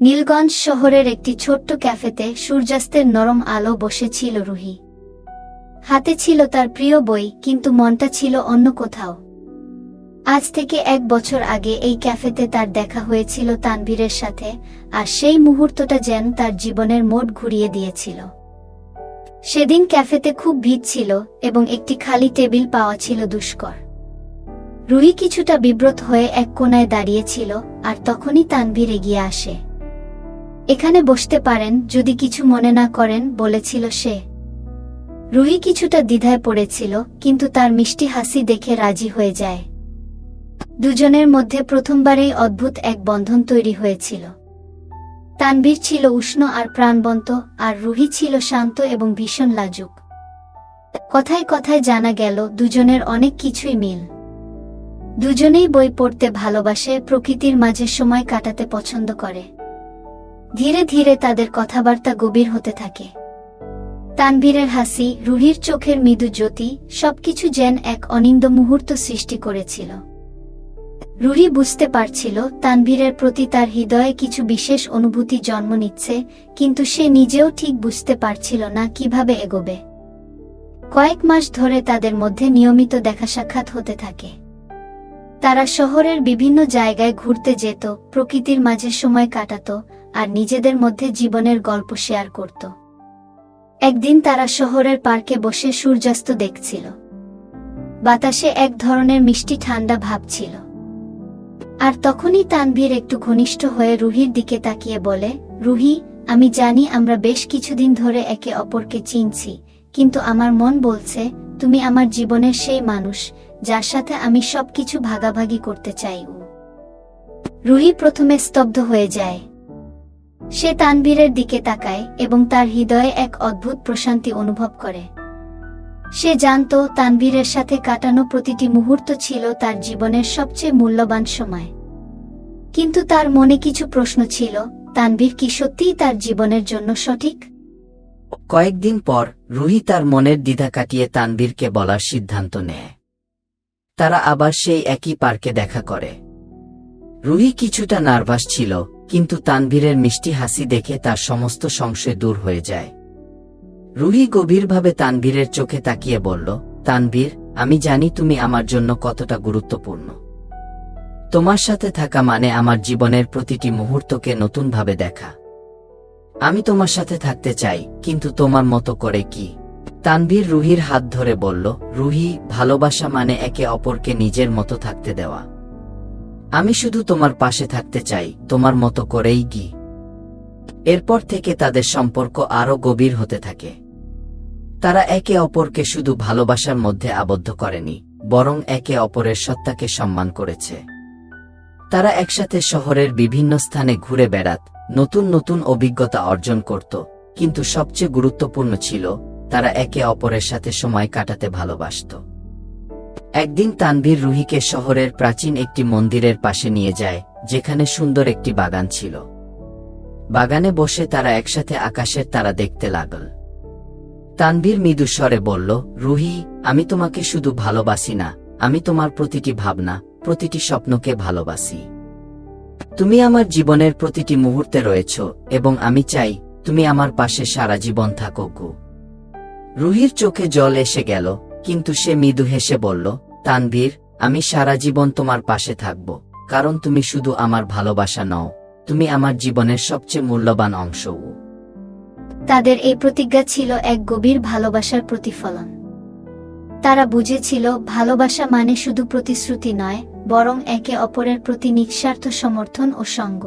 নীলগঞ্জ শহরের একটি ছোট্ট ক্যাফেতে সূর্যাস্তের নরম আলো বসেছিল রুহি। হাতে ছিল তার প্রিয় বই, কিন্তু মনটা ছিল অন্য কোথাও। আজ থেকে এক বছর আগে এই ক্যাফেতে তার দেখা হয়েছিল তানভীরের সাথে, আর সেই মুহূর্তটা যেন তার জীবনের মোড় ঘুরিয়ে দিয়েছিল। সেদিন ক্যাফেতে খুব ভিড় ছিল, এবং একটি খালি টেবিল পাওয়া ছিল দুষ্কর। রুহি কিছুটা বিব্রত হয়ে এক কোনায় দাঁড়িয়েছিল আর তখনই তানভীর এগিয়ে আসে। এখানে বসতে পারেন যদি কিছু মনে না করেন, বলেছিল সে। রুহি কিছুটা দ্বিধায় পড়েছিল, কিন্তু তার মিষ্টি হাসি দেখে রাজি হয়ে যায়। দুজনের মধ্যে প্রথমবারেই অদ্ভুত এক বন্ধন তৈরি হয়েছিল। তানবীর ছিল উষ্ণ আর প্রাণবন্ত, আর রুহি ছিল শান্ত এবং ভীষণ লাজুক। কথায় কথায় জানা গেল, দুজনের অনেক কিছুই মিল। দুজনেই বই পড়তে ভালোবাসে, প্রকৃতির মাঝে সময় কাটাতে পছন্দ করে। ধীরে ধীরে তাদের কথাবার্তা গভীর হতে থাকে। তানবীরের হাসি, রুহির চোখের মৃদু জ্যোতি, সবকিছু যেন এক অনিন্দ মুহূর্ত সৃষ্টি করেছিল। রুহি বুঝতে পারছিল, তানভীরের প্রতি তার হৃদয়ে কিছু বিশেষ অনুভূতি জন্ম নিচ্ছে, কিন্তু সে নিজেও ঠিক বুঝতে পারছিল না কীভাবে এগোবে। কয়েক মাস ধরে তাদের মধ্যে নিয়মিত দেখা সাক্ষাৎ হতে থাকে। তারা শহরের বিভিন্ন জায়গায় ঘুরতে যেত, প্রকৃতির মাঝে সময় কাটাত, আর নিজেদের মধ্যে জীবনের গল্প শেয়ার করত। একদিন তারা শহরের পার্কে বসে সূর্যাস্ত দেখছিল। বাতাসে এক ধরনের মিষ্টি ঠান্ডা ভাব ছিল। আর তখনই তানভীর একটু ঘনিষ্ঠ হয়ে রুহির দিকে তাকিয়ে বলে, রুহি, আমি জানি আমরা বেশ কিছুদিন ধরে একে অপরকে চিনছি, কিন্তু আমার মন বলছে তুমি আমার জীবনের সেই মানুষ, যার সাথে আমি সবকিছু ভাগাভাগি করতে চাই। রুহি প্রথমে স্তব্ধ হয়ে যায়। সে তানভীরের দিকে তাকায় এবং তার হৃদয়ে এক অদ্ভুত প্রশান্তি অনুভব করে। সে জানত তানভীরের সাথে কাটানো প্রতিটি মুহূর্ত ছিল তার জীবনের সবচেয়ে মূল্যবান সময়। কিন্তু তার মনে কিছু প্রশ্ন ছিল, তানভীর কি সত্যিই তার জীবনের জন্য সঠিক? কয়েকদিন পর রুহি তার মনের দ্বিধা কাটিয়ে তানবীরকে বলার সিদ্ধান্ত নেয়। তারা আবার সেই একই পার্কে দেখা করে। রুহি কিছুটা নার্ভাস ছিল, কিন্তু তানভীরের মিষ্টি হাসি দেখে তার সমস্ত সংশয় দূর হয়ে যায়। রুহি গভীরভাবে তানভীরের চোখে তাকিয়ে বলল, তানভীর, আমি জানি তুমি আমার জন্য কতটা গুরুত্বপূর্ণ। তোমার সাথে থাকা মানে আমার জীবনের প্রতিটি মুহূর্তকে নতুনভাবে দেখা। আমি তোমার সাথে থাকতে চাই, কিন্তু তোমার মতো করে কি? তানভীর রুহির হাত ধরে বলল, রুহি, ভালোবাসা মানে একে অপরকে নিজের মতো থাকতে দেওয়া। আমি শুধু তোমার পাশে থাকতে চাই, তোমার মতো করেই কি? এরপর থেকে তাদের সম্পর্ক আরও গভীর হতে থাকে। তারা একে অপরকে শুধু ভালোবাসার মধ্যে আবদ্ধ করেনি, বরং একে অপরের সত্তাকে সম্মান করেছে। তারা একসাথে শহরের বিভিন্ন স্থানে ঘুরে বেড়াত নতুন নতুন অভিজ্ঞতা অর্জন করত, কিন্তু সবচেয়ে গুরুত্বপূর্ণ ছিল, তারা একে অপরের সাথে সময় কাটাতে ভালোবাসত। একদিন তানভীর রুহিকে শহরের প্রাচীন একটি মন্দিরের পাশে নিয়ে যায়, যেখানে সুন্দর একটি বাগান ছিল। বাগানে বসে তারা একসাথে আকাশের তারা দেখতে লাগল। তানভীর মৃদু স্বরে বলল, রুহি, আমি তোমাকে শুধু ভালোবাসি না, আমি তোমার প্রতিটি ভাবনা, প্রতিটি স্বপ্নকে ভালোবাসি। তুমি আমার জীবনের প্রতিটি মুহূর্তে রয়েছ, এবং আমি চাই তুমি আমার পাশে সারা জীবন থাকো গু রুহির চোখে জল এসে গেল, কিন্তু সে মৃদু হেসে বলল, তানভীর, আমি সারা জীবন তোমার পাশে থাকব, কারণ তুমি শুধু আমার ভালোবাসা নও, তুমি আমার জীবনের সবচেয়ে মূল্যবান অংশ। তাদের এই প্রতিজ্ঞা ছিল এক গভীর ভালোবাসার প্রতিফলন। তারা বুঝেছিল, ভালোবাসা মানে শুধু প্রতিশ্রুতি নয় বরং একে অপরের প্রতি নিঃস্বার্থ সমর্থন ও সঙ্গ।